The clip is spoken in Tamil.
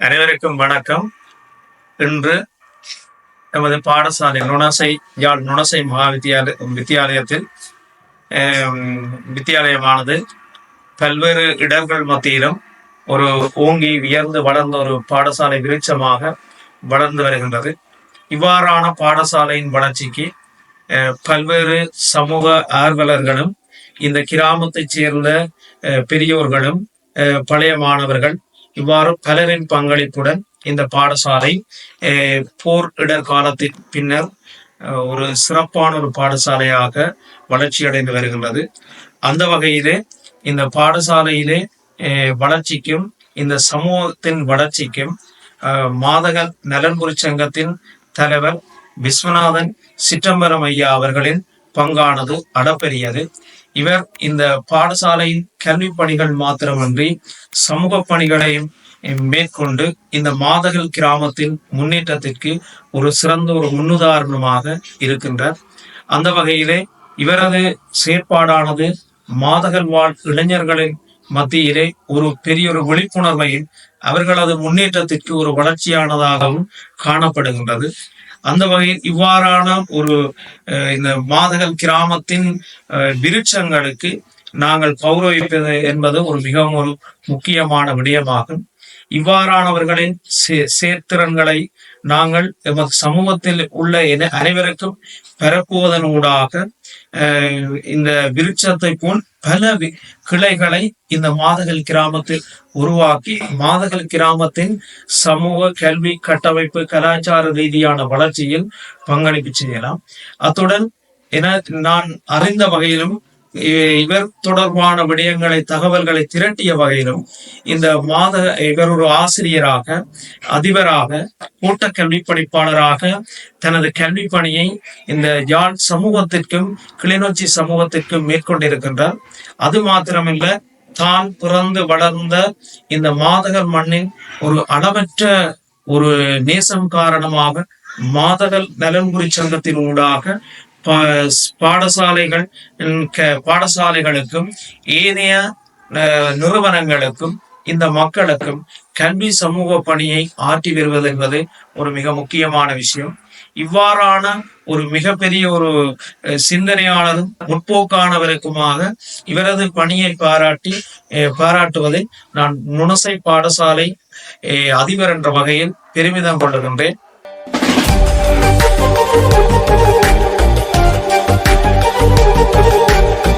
அனைவருக்கும் வணக்கம். இன்று நமது பாடசாலை நுணசை யாழ் நுணசை மகா வித்தியாலய வித்தியாலயத்தில் வித்தியாலயமானது பல்வேறு இடர்கள் மத்தியிலும் ஒரு ஓங்கி உயர்ந்து வளர்ந்த ஒரு பாடசாலை விருட்சமாக வளர்ந்து வருகின்றது. இவ்வாறான பாடசாலையின் வளர்ச்சிக்கு பல்வேறு சமூக ஆர்வலர்களும் இந்த கிராமத்தைச் சேர்ந்த பெரியோர்களும் பழைய மாணவர்கள் இவ்வாறு பலரின் பங்களிப்புடன் இந்த பாடசாலை அஹ், போர் இடர் காலத்தின் பின்னர் ஒரு சிறப்பான ஒரு பாடசாலையாக வளர்ச்சியடைந்து வருகின்றது. அந்த வகையிலே இந்த பாடசாலையிலே வளர்ச்சிக்கும் இந்த சமூகத்தின் வளர்ச்சிக்கும் அஹ், மாதக நலன்புரி சங்கத்தின் தலைவர் விஸ்வநாதன் சிற்றம்பரம் ஐயா அவர்களின் பங்கானது அளப்பெரியது இவர் இந்த பாடசாலையின் கல்வி பணிகள் மாத்திரமன்றி சமூக பணிகளையும் மேற்கொண்டு இந்த மாதகல் கிராமத்தின் முன்னேற்றத்திற்கு ஒரு சிறந்த ஒரு முன்னுதாரணமாக இருக்கின்றார். அந்த வகையிலே இவரது செயற்பாடானது மாதகல் வாழ் இளைஞர்களின் மத்தியிலே ஒரு பெரிய ஒரு விழிப்புணர்வையும் அவர்களது முன்னேற்றத்திற்கு ஒரு வளர்ச்சியானதாகவும் காணப்படுகின்றது. அந்த வகையில் இவ்வாறான ஒரு அஹ், இந்த மாதகல் கிராமத்தின் விருட்சங்களுக்கு நாங்கள் கௌரவிப்பது என்பது ஒரு மிகவும் ஒரு முக்கியமான விடயமாகும். இவ்வாறானவர்களின் சே- சேர்த்திறன்களை நாங்கள் எமது சமூகத்தில் உள்ள என- அனைவருக்கும் பரப்புவதனூடாக இந்த விருட்சத்தை போல் பல கிளைகளை இந்த மாதகள் கிராமத்தில் உருவாக்கி மாதகள் கிராமத்தின் சமூக கல்வி கட்டமைப்பு கலாச்சார ரீதியான வளர்ச்சியில் பங்களிப்பு செய்யலாம். அத்துடன் என நான் அறிந்த வகையிலும் இவர் தொடர்பான விடயங்களை தகவல்களை திரட்டிய வகையிலும் இந்த மாத இவர் ஒரு ஆசிரியராக அதிபராக கூட்ட கல்வி பணிப்பாளராக தனது கல்வி பணியை இந்த யாழ் சமூகத்திற்கும் கிளிநொச்சி சமூகத்திற்கும் மேற்கொண்டிருக்கின்றார். அது மாத்திரமில்லை தான் பிறந்து வளர்ந்த இந்த மாதகர் மண்ணின் ஒரு அளவற்ற ஒரு நேசம் காரணமாக மாதகர் நலன்புரி சங்கத்தின் ஊடாக பாடசாலைகள் பாடசாலைகளுக்கும் ஏனைய நிறுவனங்களுக்கும் இந்த மக்களுக்கும் கல்வி சமூக பணியை ஆற்றி வருவது என்பது ஒரு மிக முக்கியமான விஷயம். இவ்வாறான ஒரு மிகப்பெரிய ஒரு சிந்தனையாளரும் முற்போக்கானவருக்குமாக இவரது பணியை பாராட்டி பாராட்டுவதை நான் நுணசை பாடசாலை அதிபர் என்ற வகையில் பெருமிதம் கொள்ளுகின்றேன்.